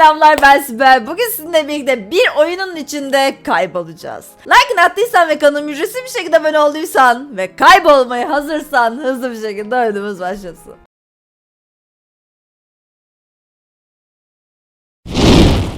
selamlar ben Sibel. Bugün sizinle birlikte bir oyunun içinde kaybolacağız. Like attıysan ve kanalıma ücretsiz bir şekilde abone olduysan ve kaybolmaya hazırsan hızlı bir şekilde oyunumuz başlasın.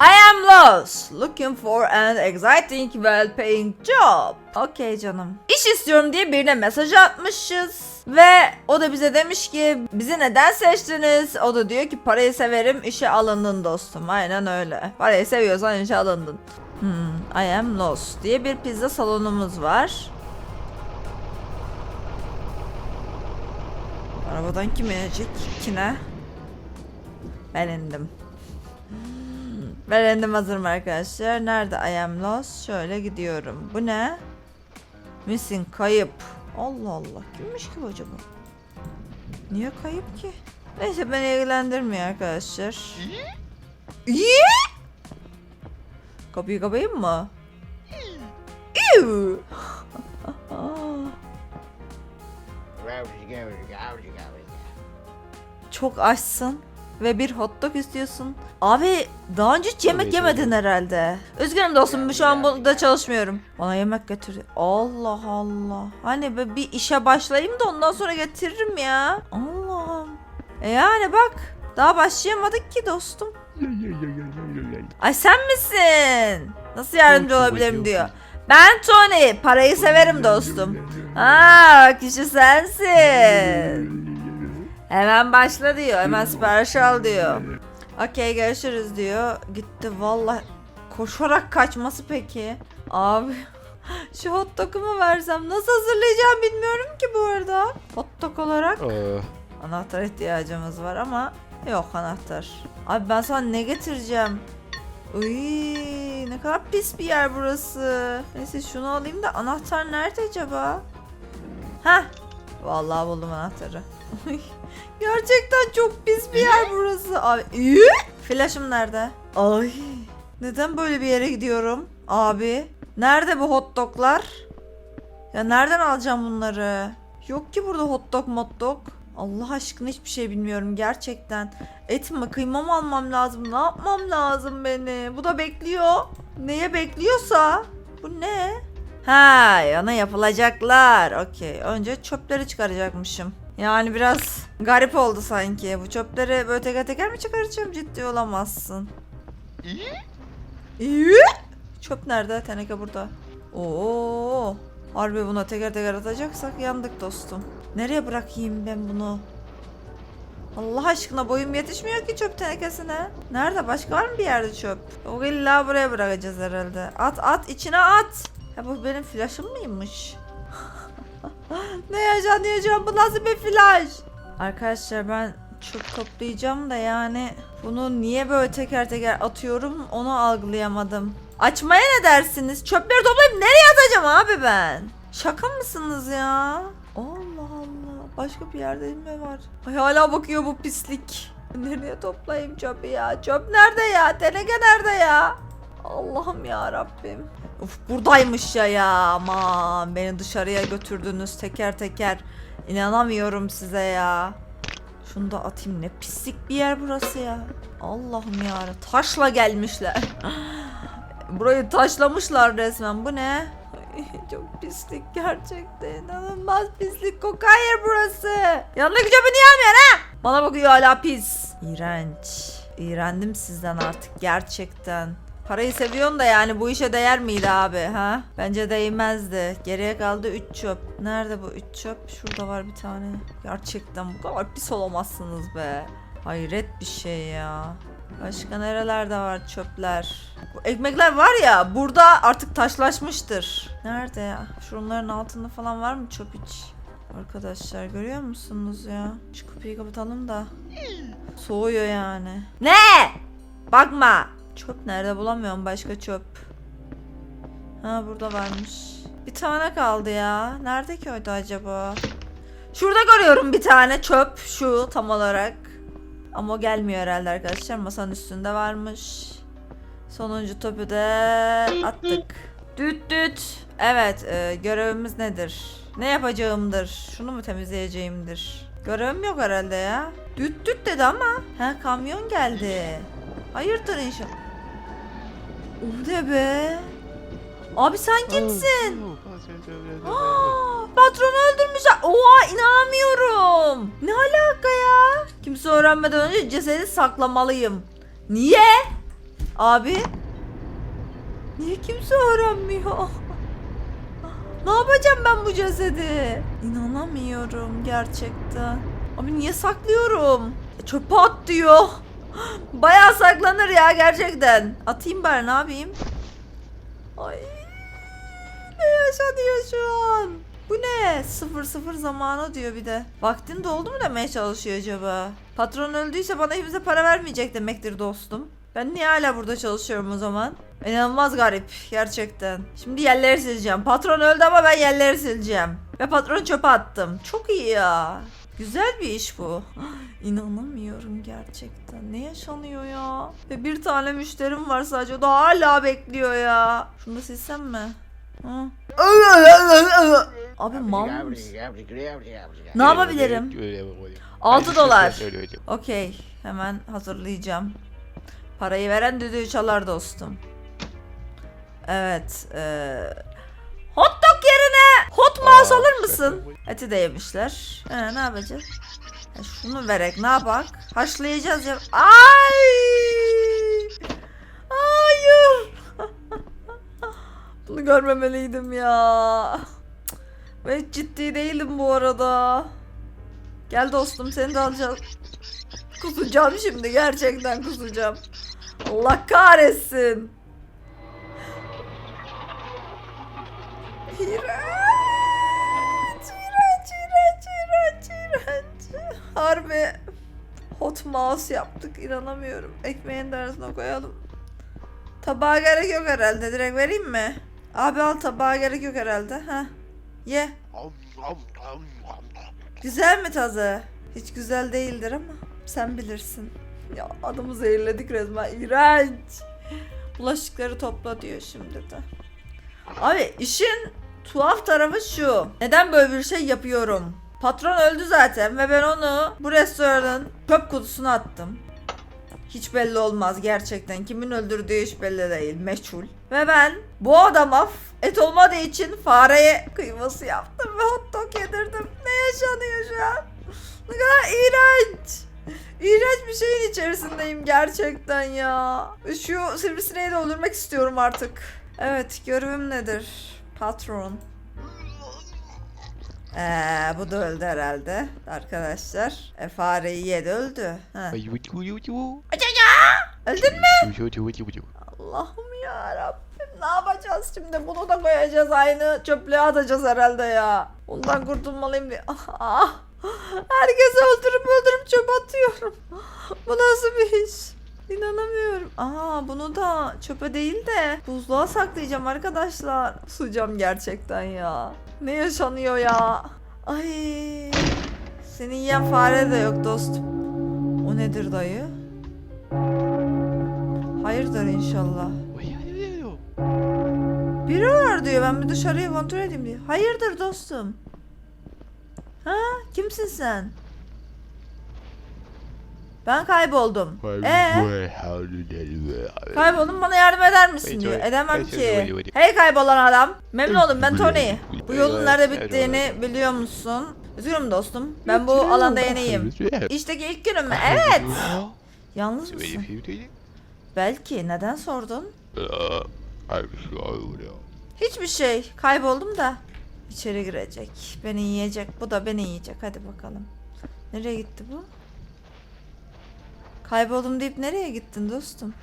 I am lost, looking for an exciting, well-paying job. Okey canım. İş istiyorum diye birine mesaj atmışız. Ve o da bize demiş ki bizi neden seçtiniz? O da diyor ki parayı severim işe alındın dostum. Aynen öyle. Parayı seviyorsan işe alındın. Hmm, I am lost diye bir pizza salonumuz var. Arabadan kim inecek? Kine? Ben indim. Ben indim hazırım arkadaşlar. Nerede I am lost? Şöyle gidiyorum. Bu ne? Missing kayıp. Allah Allah. Kimmiş ki bu acaba? Niye kayıp ki? Neyse beni ilgilendirmiyor arkadaşlar. İyi. Kapıyı kapayım mı? Çok açsın ve bir hot dog istiyorsun. Abi daha önce hiç yemek Tabii, yemedin tabii. herhalde. Üzgünüm dostum şu an burada çalışmıyorum. Bana yemek getir. Allah Allah. Hani be- bir işe başlayayım da ondan sonra getiririm ya. Allah'ım. E yani bak daha başlayamadık ki dostum. Ay sen misin? Nasıl yardımcı olabilirim diyor. Ben Tony. Parayı severim dostum. Aa kişi sensin. Hemen başla diyor. Hemen sipariş al diyor. Okey görüşürüz diyor. Gitti vallahi koşarak kaçması peki. Abi şu hot dog'umu versem nasıl hazırlayacağım bilmiyorum ki bu arada. Hot dog olarak Ee, anahtar ihtiyacımız var ama yok anahtar. Abi ben sana ne getireceğim? Uy, ne kadar pis bir yer burası. Neyse şunu alayım da anahtar nerede acaba? Heh. Vallahi buldum anahtarı. Gerçekten çok pis bir yer burası. Abi, iyi. Flaşım nerede? Ay. Neden böyle bir yere gidiyorum? Abi. Nerede bu hot doglar? Ya nereden alacağım bunları? Yok ki burada hot dog mot dog. Allah aşkına hiçbir şey bilmiyorum gerçekten. Et mi kıyma mı almam lazım? Ne yapmam lazım beni? Bu da bekliyor. Neye bekliyorsa? Bu ne? Ha yana yapılacaklar. Okey. Önce çöpleri çıkaracakmışım. Yani biraz garip oldu sanki. Bu çöpleri böyle teker teker mi çıkaracağım? Ciddi olamazsın. İyi. Çöp nerede? Teneke burada. Oo. Harbi buna teker teker atacaksak yandık dostum. Nereye bırakayım ben bunu? Allah aşkına boyum yetişmiyor ki çöp tenekesine. Nerede? Başka var mı bir yerde çöp? O illa buraya bırakacağız herhalde. At at içine at. Ya bu benim flaşım mıymış? ne yaşan yaşan bu nasıl bir flash? Arkadaşlar ben çöp toplayacağım da yani bunu niye böyle teker teker atıyorum onu algılayamadım. Açmaya ne dersiniz? Çöpleri toplayıp nereye atacağım abi ben? Şaka mısınız ya? Allah Allah. Başka bir yerde mi var? Ay hala bakıyor bu pislik. Nereye toplayayım çöpü ya? Çöp nerede ya? Teneke nerede ya? Allah'ım ya Rabbim. Uf buradaymış ya ya. Aman beni dışarıya götürdünüz teker teker. İnanamıyorum size ya. Şunu da atayım ne pislik bir yer burası ya. Allah'ım ya taşla gelmişler. Burayı taşlamışlar resmen. Bu ne? Çok pislik gerçekten. İnanılmaz pislik. Kokayır burası. Yanındaki çöpü niye almıyorsun ha? Bana bakıyor hala pis. İğrenç. İğrendim sizden artık gerçekten. Parayı seviyorsun da yani bu işe değer miydi abi ha? Bence değmezdi. Geriye kaldı 3 çöp. Nerede bu 3 çöp? Şurada var bir tane. Gerçekten bu kadar pis olamazsınız be. Hayret bir şey ya. Başka nerelerde var çöpler? Bu ekmekler var ya burada artık taşlaşmıştır. Nerede ya? Şunların altında falan var mı çöp hiç? Arkadaşlar görüyor musunuz ya? Şu kapıyı kapatalım da. Soğuyor yani. Ne? Bakma. Çöp nerede bulamıyorum başka çöp. Ha burada varmış. Bir tane kaldı ya. Nerede ki oydu acaba? Şurada görüyorum bir tane çöp. Şu tam olarak. Ama o gelmiyor herhalde arkadaşlar. Masanın üstünde varmış. Sonuncu topu da attık. Düt düt. Evet e, görevimiz nedir? Ne yapacağımdır? Şunu mu temizleyeceğimdir? Görevim yok herhalde ya. Düt düt dedi ama. Ha kamyon geldi. Hayırdır inşallah. O ne be? Abi sen kimsin? Aa, patronu öldürmüşler. Oha inanamıyorum. Ne alaka ya? Kimse öğrenmeden önce cesedi saklamalıyım. Niye? Abi. Niye kimse öğrenmiyor? Ne yapacağım ben bu cesedi? İnanamıyorum gerçekten. Abi niye saklıyorum? E, Çöpe at diyor. Bayağı saklanır ya gerçekten. Atayım bari ne yapayım? Ay ne yaşanıyor şu an? Bu ne? Sıfır sıfır zamanı diyor bir de. Vaktin doldu mu demeye çalışıyor acaba? Patron öldüyse bana hepimize para vermeyecek demektir dostum. Ben niye hala burada çalışıyorum o zaman? İnanılmaz garip gerçekten. Şimdi yerleri sileceğim. Patron öldü ama ben yerleri sileceğim. Ve patronu çöpe attım. Çok iyi ya. Güzel bir iş bu. İnanamıyorum gerçekten. Ne yaşanıyor ya? Ve bir tane müşterim var sadece. O da hala bekliyor ya. Şunu da silsem mi? Abi mal mısın? Ne yapabilirim? 6 dolar. Okey. Hemen hazırlayacağım. Parayı veren düdüğü çalar dostum. Evet. eee, dog yerine hot mouse alır mısın? Eti de yemişler. Ee, ne yapacağız? Ha, şunu verek ne yapak? Haşlayacağız ya. Ay! Hayır. Bunu görmemeliydim ya. Ve hiç ciddi değilim bu arada. Gel dostum seni de alacağız. Kusacağım şimdi gerçekten kusacağım. Allah kahretsin. İğrenç, iğrenç, iğrenç, iğrenç, iğrenç. Harbi hot mouse yaptık inanamıyorum. Ekmeğin de arasına koyalım. Tabağa gerek yok herhalde. Direkt vereyim mi? Abi al tabağa gerek yok herhalde. Ha. Ye. Güzel mi tadı? Hiç güzel değildir ama sen bilirsin. Ya adamı zehirledik resmen. İğrenç. Bulaşıkları topla diyor şimdi de. Abi işin tuhaf tarafı şu. Neden böyle bir şey yapıyorum? Patron öldü zaten ve ben onu bu restoranın çöp kutusuna attım. Hiç belli olmaz gerçekten. Kimin öldürdüğü hiç belli değil. Meçhul. Ve ben bu adama et olmadığı için fareye kıyması yaptım ve hot dog yedirdim. Ne yaşanıyor şu an? Ne kadar iğrenç. İğrenç bir şeyin içerisindeyim gerçekten ya. Şu sivrisineği de öldürmek istiyorum artık. Evet görevim nedir? Patron. Ee, bu da öldü herhalde arkadaşlar. E, fareyi yedi öldü. Ha. Öldün mü? Allah'ım ya Rabbim ne yapacağız şimdi? Bunu da koyacağız aynı çöplüğe atacağız herhalde ya. Bundan kurtulmalıyım diye. Ah, herkesi öldürüp öldürüp çöpe atıyorum. Bu nasıl bir iş? İnanamıyorum. Aa bunu da çöpe değil de buzluğa saklayacağım arkadaşlar. Susacağım gerçekten ya. Ne yaşanıyor ya? Ay. Seni yiyen fare de yok dostum. O nedir dayı? Hayırdır inşallah. Biri var diyor ben bir dışarıyı kontrol edeyim diyor. Hayırdır dostum? Ha kimsin sen? Ben kayboldum. Ee kayboldum bana yardım eder misin diyor. Edemem ki. Hey kaybolan adam. Memnun oldum ben Tony. Bu yolun nerede bittiğini biliyor musun? Üzgünüm dostum. Ben bu alanda yeniyim. İşteki ilk günüm? Evet. Yalnız mısın? Belki. Neden sordun? Hiçbir şey. Kayboldum da. İçeri girecek. Beni yiyecek. Bu da beni yiyecek. Hadi bakalım. Nereye gitti bu? Kayboldum deyip nereye gittin dostum?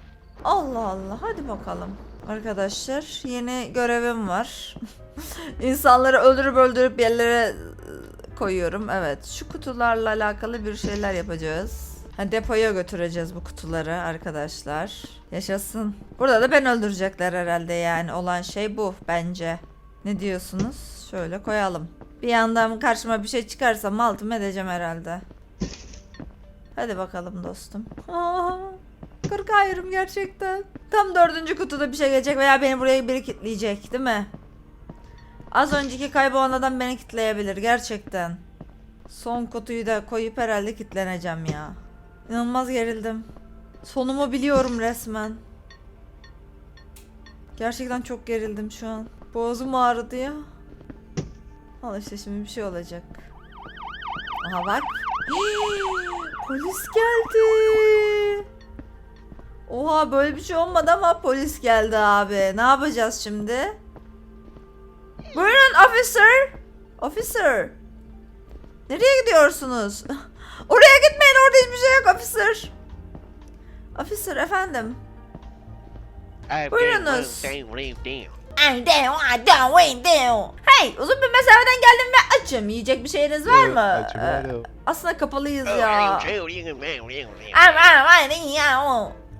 Allah Allah. Hadi bakalım. Arkadaşlar yeni görevim var. İnsanları öldürüp öldürüp yerlere e, koyuyorum. Evet. Şu kutularla alakalı bir şeyler yapacağız. Ha, depoya götüreceğiz bu kutuları arkadaşlar. Yaşasın. Burada da ben öldürecekler herhalde yani. Olan şey bu bence. Ne diyorsunuz? Şöyle koyalım. Bir yandan karşıma bir şey çıkarsa maltım edeceğim herhalde. Hadi bakalım dostum. Aa, kırk ayrım gerçekten. Tam dördüncü kutuda bir şey gelecek veya beni buraya biri kilitleyecek değil mi? Az önceki kaybolan adam beni kitleyebilir gerçekten. Son kutuyu da koyup herhalde kitleneceğim ya. İnanılmaz gerildim. Sonumu biliyorum resmen. Gerçekten çok gerildim şu an. Boğazım ağrıdı ya. Al işte şimdi bir şey olacak. Aha bak. Polis geldi. Oha böyle bir şey olmadı ama polis geldi abi. Ne yapacağız şimdi? Buyurun officer. Officer. Nereye gidiyorsunuz? Oraya gitmeyin orada hiçbir şey yok officer. Officer efendim. Buyurunuz. Hey uzun bir mesafeden geldim ve açım. Yiyecek bir şeyiniz var mı? Açım, Ee, alo. aslında kapalıyız Oh, ya.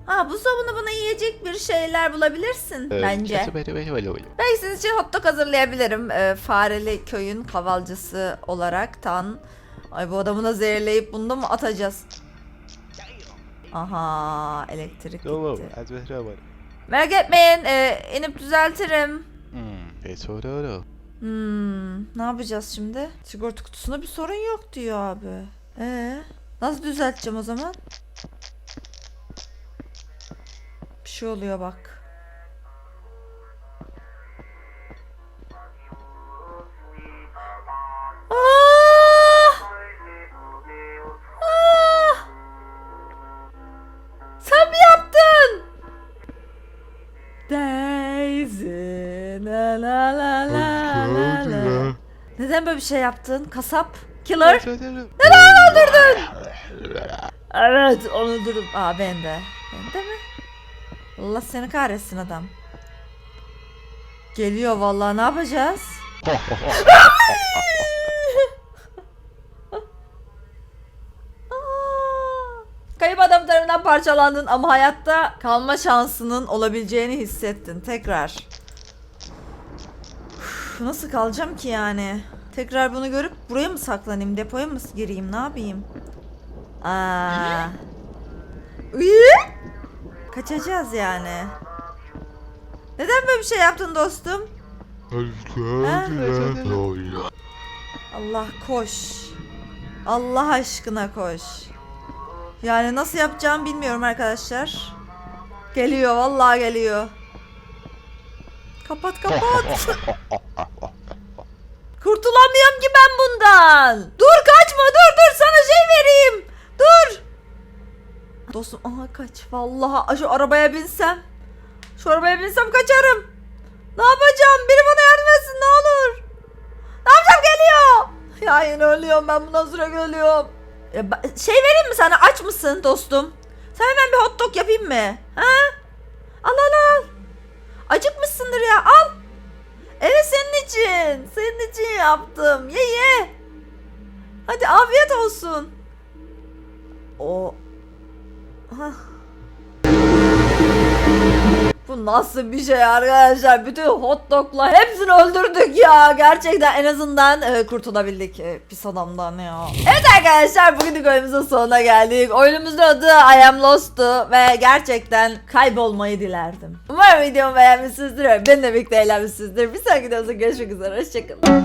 Ha buzdolabında bana yiyecek bir şeyler bulabilirsin bence. Belki sizin için hot dog hazırlayabilirim. Ee, Fareli köyün kavalcısı olaraktan. Ay bu adamı da zehirleyip bunu da mı atacağız? Aha elektrik Tamam, gitti. Merak etmeyin e, inip düzeltirim. Hmm, e soru Hmm, ne yapacağız şimdi? Sigorta kutusunda bir sorun yok diyor abi. Ee, nasıl düzelteceğim o zaman? Bir şey oluyor bak. La la la la. Neden böyle bir şey yaptın? Kasap? Killer? Neden öldürdün? Evet onu öldürdüm. Aa ben de. Ben de mi? Allah seni kahretsin adam. Geliyor vallahi ne yapacağız? Kayıp adam tarafından parçalandın ama hayatta kalma şansının olabileceğini hissettin tekrar. Üf, Nasıl kalacağım ki yani? Tekrar bunu görüp buraya mı saklanayım? Depoya mı gireyim? Ne yapayım? Aa. Kaçacağız yani. Neden böyle bir şey yaptın dostum? Allah koş. Allah aşkına koş. Yani nasıl yapacağımı bilmiyorum arkadaşlar. Geliyor vallahi geliyor. Kapat kapat. Kurtulamıyorum ki ben bundan. Dur kaçma dur dur sana şey vereyim. Dur. Dostum aha kaç. Vallahi şu arabaya binsem. Şu arabaya binsem kaçarım. Ne yapacağım? Biri bana yardım etsin ne olur. Ne yapacağım geliyor. Ya yine ölüyorum ben bundan sonra ölüyorum. Şey vereyim mi sana aç mısın dostum? Sana hemen bir hot dog yapayım mı? Ha? Al al al. Acıkmışsındır ya al. Evet senin için. Senin için yaptım. Ye ye. Hadi afiyet olsun. O. Hah. Bu nasıl bir şey arkadaşlar? Bütün hot dog'la hepsini öldürdük ya. Gerçekten en azından e, kurtulabildik e, pis adamdan ya. Evet arkadaşlar bugün oyunumuzun sonuna geldik. Oyunumuzun adı I Am Lost'tu ve gerçekten kaybolmayı dilerdim. Umarım videomu beğenmişsinizdir ve benimle birlikte eğlenmişsinizdir. Bir sonraki videomuzda görüşmek üzere. Hoşçakalın.